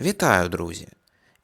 Вітаю, друзі!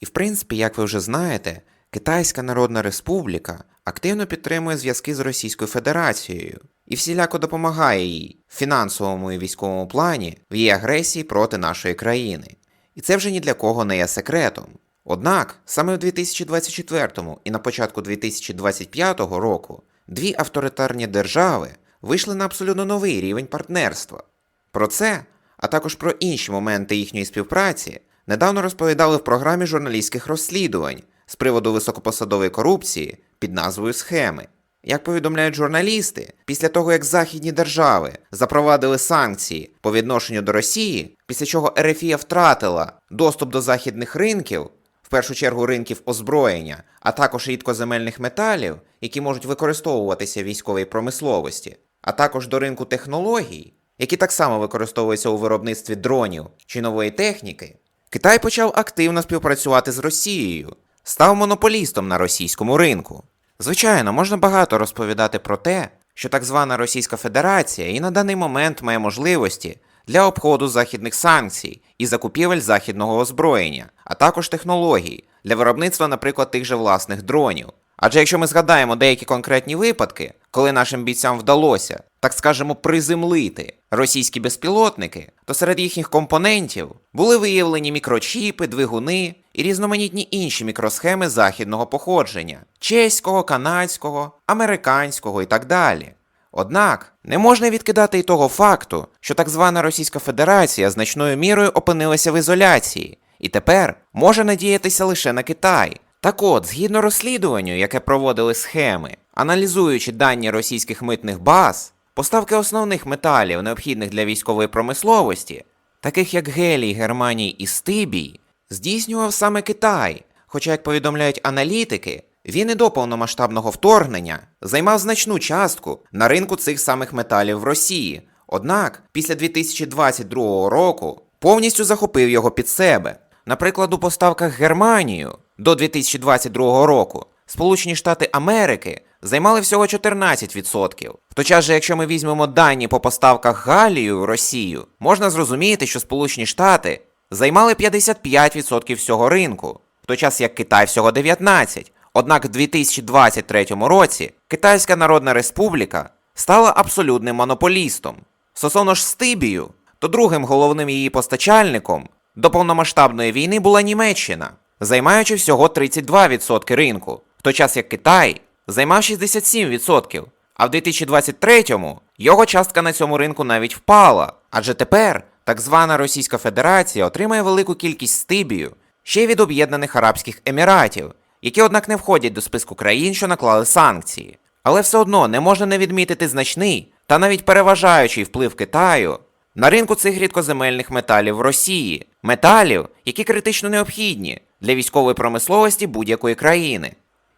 І в принципі, як ви вже знаєте, Китайська Народна Республіка активно підтримує зв'язки з Російською Федерацією і всіляко допомагає їй в фінансовому і військовому плані в її агресії проти нашої країни. І це вже ні для кого не є секретом. Однак, саме в 2024 і на початку 2025 року дві авторитарні держави вийшли на абсолютно новий рівень партнерства. Про це, а також про інші моменти їхньої співпраці, недавно розповідали в програмі журналістських розслідувань з приводу високопосадової корупції під назвою Схеми. Як повідомляють журналісти, після того як західні держави запровадили санкції по відношенню до Росії, після чого Ерефія втратила доступ до західних ринків, в першу чергу ринків озброєння, а також рідкоземельних металів, які можуть використовуватися в військовій промисловості, а також до ринку технологій, які так само використовуються у виробництві дронів чи нової техніки, Китай почав активно співпрацювати з Росією, став монополістом на російському ринку. Звичайно, можна багато розповідати про те, що так звана Російська Федерація і на даний момент має можливості для обходу західних санкцій і закупівель західного озброєння, а також технологій для виробництва, наприклад, тих же власних дронів. Адже якщо ми згадаємо деякі конкретні випадки, коли нашим бійцям вдалося, так скажемо, приземлити російські безпілотники, то серед їхніх компонентів були виявлені мікрочіпи, двигуни і різноманітні інші мікросхеми західного походження чеського, канадського, американського і так далі. Однак не можна відкидати й того факту, що так звана Російська Федерація значною мірою опинилася в ізоляції і тепер може надіятися лише на Китай. Так от, згідно розслідуванню, яке проводили схеми, аналізуючи дані російських митних баз, поставки основних металів, необхідних для військової промисловості, таких як гелій, германій і стибій, здійснював саме Китай. Хоча, як повідомляють аналітики, він і до повномасштабного вторгнення займав значну частку на ринку цих самих металів в Росії. Однак, після 2022 року повністю захопив його під себе. Наприклад, у поставках Германію до 2022 року Сполучені Штати Америки займали всього 14%. В той час якщо ми візьмемо дані по поставках Галію в Росію, можна зрозуміти, що Сполучені Штати займали 55% всього ринку, в той час як Китай всього 19%. Однак в 2023 році Китайська Народна Республіка стала абсолютним монополістом. Стосовно ж Стибію, то другим головним її постачальником до повномасштабної війни була Німеччина, займаючи всього 32% ринку, в той час як Китай займав 67%. А в 2023-му його частка на цьому ринку навіть впала. Адже тепер так звана Російська Федерація отримає велику кількість стибію ще й від Об'єднаних Арабських Еміратів, які, однак, не входять до списку країн, що наклали санкції. Але все одно не можна не відмітити значний та навіть переважаючий вплив Китаю на ринку цих рідкоземельних металів в Росії, металів, які критично необхідні для військової промисловості будь-якої країни.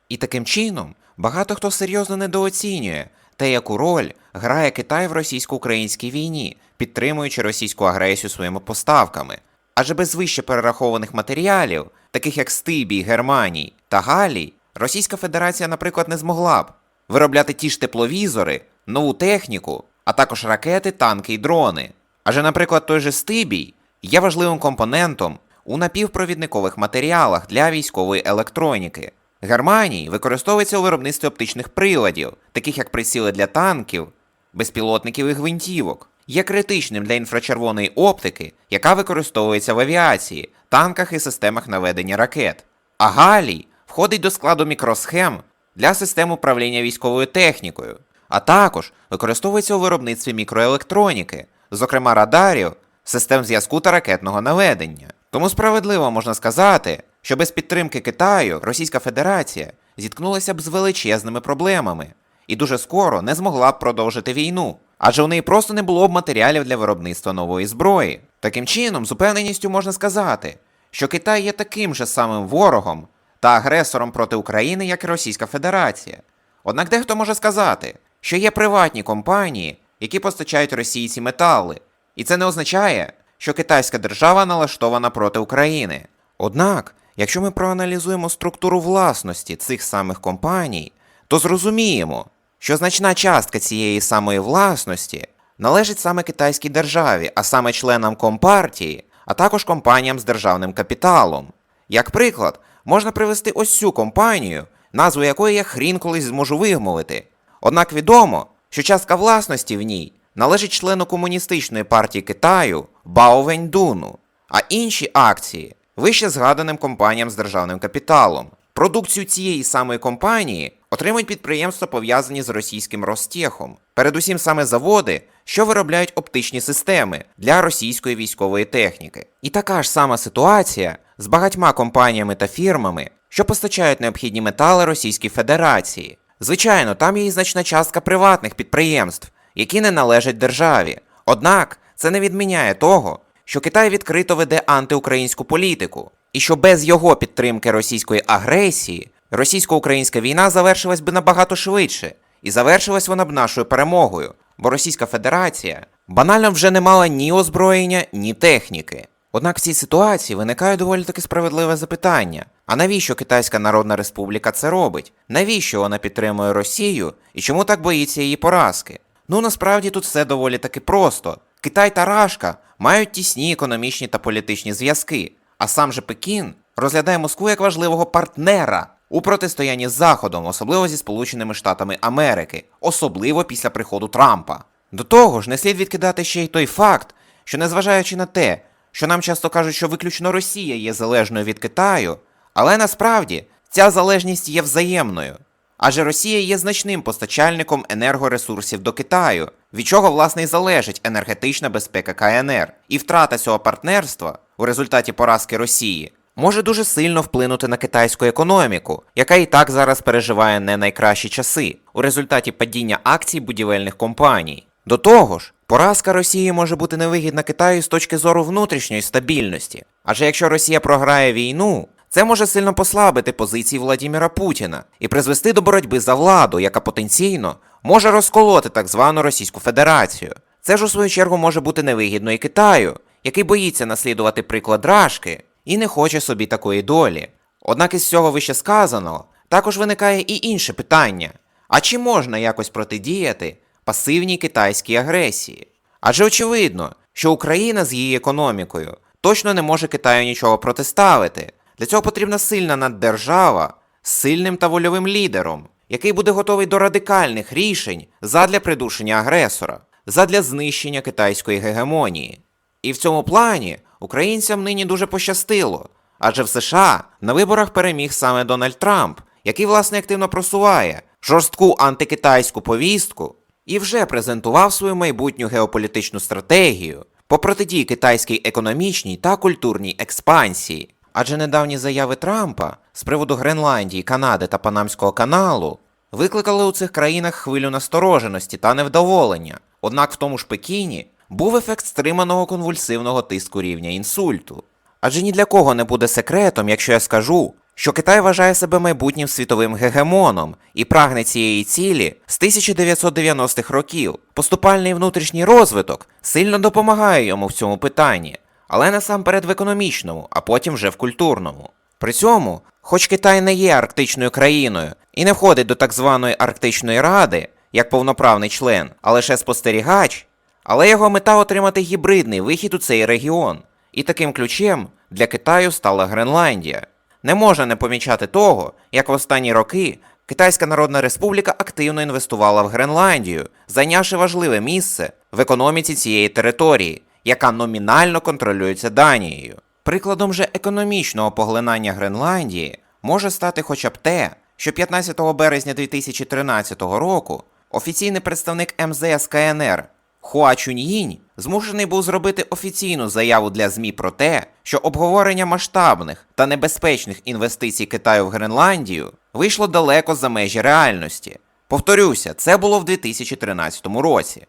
І таким чином багато хто серйозно недооцінює те, яку роль грає Китай в російсько-українській війні, підтримуючи російську агресію своїми поставками. Адже без вище перерахованих матеріалів, таких як Стибій, Германій та Галій, Російська Федерація, наприклад, не змогла б виробляти ті ж тепловізори, нову техніку, а також ракети, танки і дрони. Адже, наприклад, той же Стибій є важливим компонентом у напівпровідникових матеріалах для військової електроніки. Германії використовується у виробництві оптичних приладів, таких як приціли для танків, безпілотників і гвинтівок, є критичним для інфрачервоної оптики, яка використовується в авіації, танках і системах наведення ракет. А Галій входить до складу мікросхем для систем управління військовою технікою, а також використовується у виробництві мікроелектроніки, зокрема радарів, систем зв'язку та ракетного наведення. Тому справедливо можна сказати, що без підтримки Китаю Російська Федерація зіткнулася б з величезними проблемами і дуже скоро не змогла б продовжити війну, адже у неї просто не було б матеріалів для виробництва нової зброї. Таким чином, з упевненістю можна сказати, що Китай є таким же самим ворогом та агресором проти України, як і Російська Федерація. Однак дехто може сказати, що є приватні компанії, які постачають Росії ці метали, і це не означає, що китайська держава налаштована проти України. Однак, якщо ми проаналізуємо структуру власності цих самих компаній, то зрозуміємо, що значна частка цієї самої власності належить саме китайській державі, а саме членам компартії, а також компаніям з державним капіталом. Як приклад, можна привести ось цю компанію, назву якої я хрін колись зможу вимовити. Однак відомо, що частка власності в ній належить члену комуністичної партії Китаю Бао Веньдуну, а інші акції вище згаданим компаніям з державним капіталом. Продукцію цієї самої компанії отримують підприємства, пов'язані з російським Ростехом, передусім саме заводи, що виробляють оптичні системи для російської військової техніки. І така ж сама ситуація з багатьма компаніями та фірмами, що постачають необхідні метали Російській Федерації. Звичайно, там є і значна частка приватних підприємств, які не належать державі. Однак це не відміняє того, що Китай відкрито веде антиукраїнську політику, і що без його підтримки російської агресії російсько-українська війна завершилась би набагато швидше, і завершилась вона б нашою перемогою, бо Російська Федерація банально вже не мала ні озброєння, ні техніки. Однак в цій ситуації виникає доволі таки справедливе запитання: а навіщо Китайська Народна Республіка це робить? Навіщо вона підтримує Росію і чому так боїться її поразки? Ну насправді тут все доволі таки просто. Китай та Рашка мають тісні економічні та політичні зв'язки, а сам же Пекін розглядає Москву як важливого партнера у протистоянні з Заходом, особливо зі Сполученими Штатами Америки, особливо після приходу Трампа. До того ж, не слід відкидати ще й той факт, що незважаючи на те, що нам часто кажуть, що виключно Росія є залежною від Китаю, але насправді ця залежність є взаємною. Адже Росія є значним постачальником енергоресурсів до Китаю, від чого власне й залежить енергетична безпека КНР. І втрата цього партнерства у результаті поразки Росії може дуже сильно вплинути на китайську економіку, яка і так зараз переживає не найкращі часи у результаті падіння акцій будівельних компаній. До того ж, поразка Росії може бути невигідна Китаю з точки зору внутрішньої стабільності. Адже якщо Росія програє війну, це може сильно послабити позиції Владіміра Путіна і призвести до боротьби за владу, яка потенційно може розколоти так звану Російську Федерацію. Це ж у свою чергу може бути невигідно і Китаю, який боїться наслідувати приклад Рашки і не хоче собі такої долі. Однак із всього вище сказаного також виникає і інше питання: а чи можна якось протидіяти пасивній китайській агресії? Адже очевидно, що Україна з її економікою точно не може Китаю нічого протиставити. Для цього потрібна сильна наддержава з сильним та вольовим лідером, який буде готовий до радикальних рішень задля придушення агресора, задля знищення китайської гегемонії. І в цьому плані українцям нині дуже пощастило, адже в США на виборах переміг саме Дональд Трамп, який власне активно просуває жорстку антикитайську повістку і вже презентував свою майбутню геополітичну стратегію по протидії китайській економічній та культурній експансії. Адже недавні заяви Трампа з приводу Гренландії, Канади та Панамського каналу викликали у цих країнах хвилю настороженості та невдоволення. Однак в тому ж Пекіні був ефект стриманого конвульсивного тиску рівня інсульту. Адже ні для кого не буде секретом, якщо я скажу, що Китай вважає себе майбутнім світовим гегемоном і прагне цієї цілі з 1990-х років. Поступальний внутрішній розвиток сильно допомагає йому в цьому питанні, але насамперед в економічному, а потім вже в культурному. При цьому, хоч Китай не є арктичною країною і не входить до так званої Арктичної Ради як повноправний член, а лише спостерігач, але його мета отримати гібридний вихід у цей регіон. І таким ключем для Китаю стала Гренландія. Не можна не помічати того, як в останні роки Китайська Народна Республіка активно інвестувала в Гренландію, зайнявши важливе місце в економіці цієї території, яка номінально контролюється Данією. Прикладом же економічного поглинання Гренландії може стати хоча б те, що 15 березня 2013 року офіційний представник МЗС КНР Хуа Чуньїнь змушений був зробити офіційну заяву для ЗМІ про те, що обговорення масштабних та небезпечних інвестицій Китаю в Гренландію вийшло далеко за межі реальності. Повторюся, це було в 2013 році.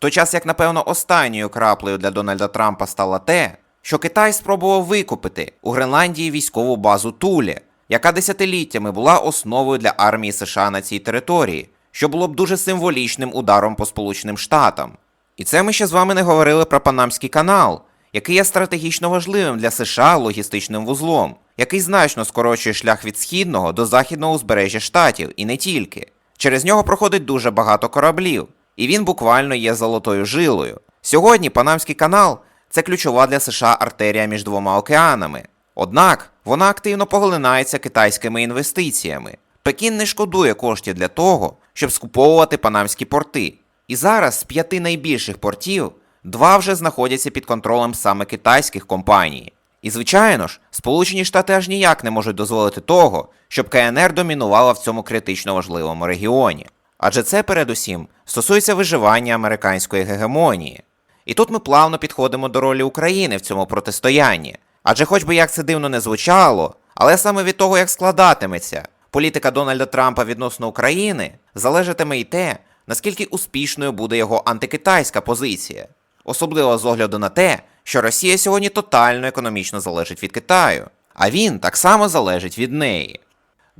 Той час, як напевно, останньою краплею для Дональда Трампа стало те, що Китай спробував викупити у Гренландії військову базу Тулі, яка десятиліттями була основою для армії США на цій території, що було б дуже символічним ударом по Сполученим Штатам. І це ми ще з вами не говорили про Панамський канал, який є стратегічно важливим для США логістичним вузлом, який значно скорочує шлях від східного до західного узбережжя штатів і не тільки. Через нього проходить дуже багато кораблів, і він буквально є золотою жилою. Сьогодні Панамський канал це ключова для США артерія між двома океанами. Однак вона активно поглинається китайськими інвестиціями. Пекін не шкодує коштів для того, щоб скуповувати панамські порти. І зараз з п'яти найбільших портів два вже знаходяться під контролем саме китайських компаній. І звичайно ж, Сполучені Штати аж ніяк не можуть дозволити того, щоб КНР домінувала в цьому критично важливому регіоні. Адже це передусім стосується виживання американської гегемонії. І тут ми плавно підходимо до ролі України в цьому протистоянні. Адже, хоч би як це дивно не звучало, але саме від того, як складатиметься політика Дональда Трампа відносно України, залежатиме й те, наскільки успішною буде його антикитайська позиція, особливо з огляду на те, що Росія сьогодні тотально економічно залежить від Китаю, а він так само залежить від неї.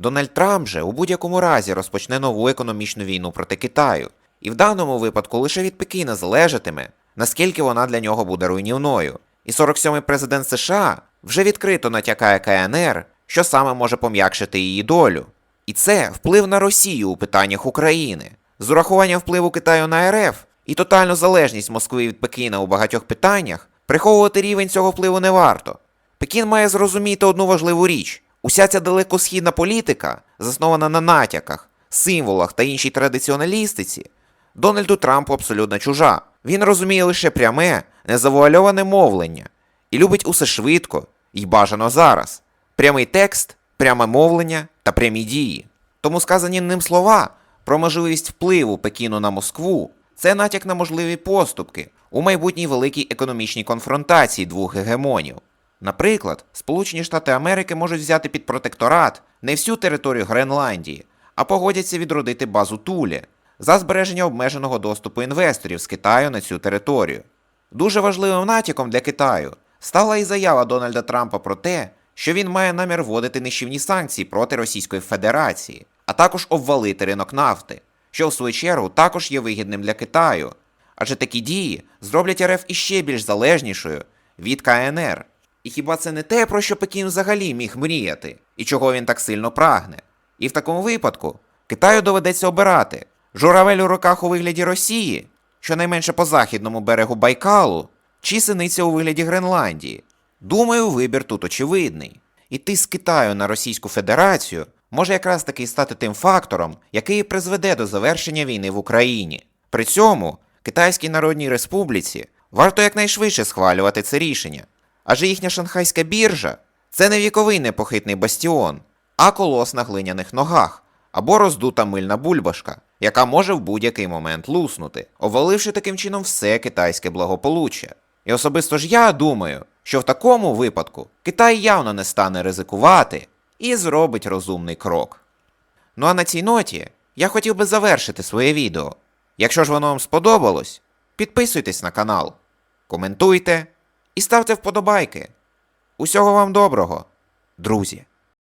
Дональд Трамп же у будь-якому разі розпочне нову економічну війну проти Китаю, і в даному випадку лише від Пекіна залежатиме, наскільки вона для нього буде руйнівною. І 47-й президент США вже відкрито натякає КНР, що саме може пом'якшити її долю. І це вплив на Росію у питаннях України. З урахуванням впливу Китаю на РФ і тотальну залежність Москви від Пекіна у багатьох питаннях, приховувати рівень цього впливу не варто. Пекін має зрозуміти одну важливу річ: уся ця далекосхідна політика, заснована на натяках, символах та іншій традиціоналістиці, Дональду Трампу абсолютно чужа. Він розуміє лише пряме, незавуальоване мовлення і любить усе швидко і бажано зараз. Прямий текст, пряме мовлення та прямі дії. Тому сказані ним слова про можливість впливу Пекіну на Москву це натяк на можливі поступки у майбутній великій економічній конфронтації двох гегемонів. Наприклад, Сполучені Штати Америки можуть взяти під протекторат не всю територію Гренландії, а погодяться відродити базу Тулі за збереження обмеженого доступу інвесторів з Китаю на цю територію. Дуже важливим натяком для Китаю стала і заява Дональда Трампа про те, що він має намір вводити нищівні санкції проти Російської Федерації, а також обвалити ринок нафти, що в свою чергу також є вигідним для Китаю, адже такі дії зроблять РФ іще більш залежнішою від КНР. І хіба це не те, про що Пекін взагалі міг мріяти, і чого він так сильно прагне? І в такому випадку Китаю доведеться обирати журавель у руках у вигляді Росії, щонайменше по західному берегу Байкалу, чи синиця у вигляді Гренландії. Думаю, вибір тут очевидний. І тиск Китаю на Російську Федерацію може якраз таки стати тим фактором, який призведе до завершення війни в Україні. При цьому Китайській Народній Республіці варто якнайшвидше схвалювати це рішення, адже їхня шанхайська біржа це не віковий непохитний бастіон, а колос на глиняних ногах або роздута мильна бульбашка, яка може в будь-який момент луснути, обваливши таким чином все китайське благополуччя. І особисто ж я думаю, що в такому випадку Китай явно не стане ризикувати і зробить розумний крок. Ну а на цій ноті я хотів би завершити своє відео. Якщо ж воно вам сподобалось, підписуйтесь на канал, коментуйте і ставте вподобайки. Усього вам доброго, друзі!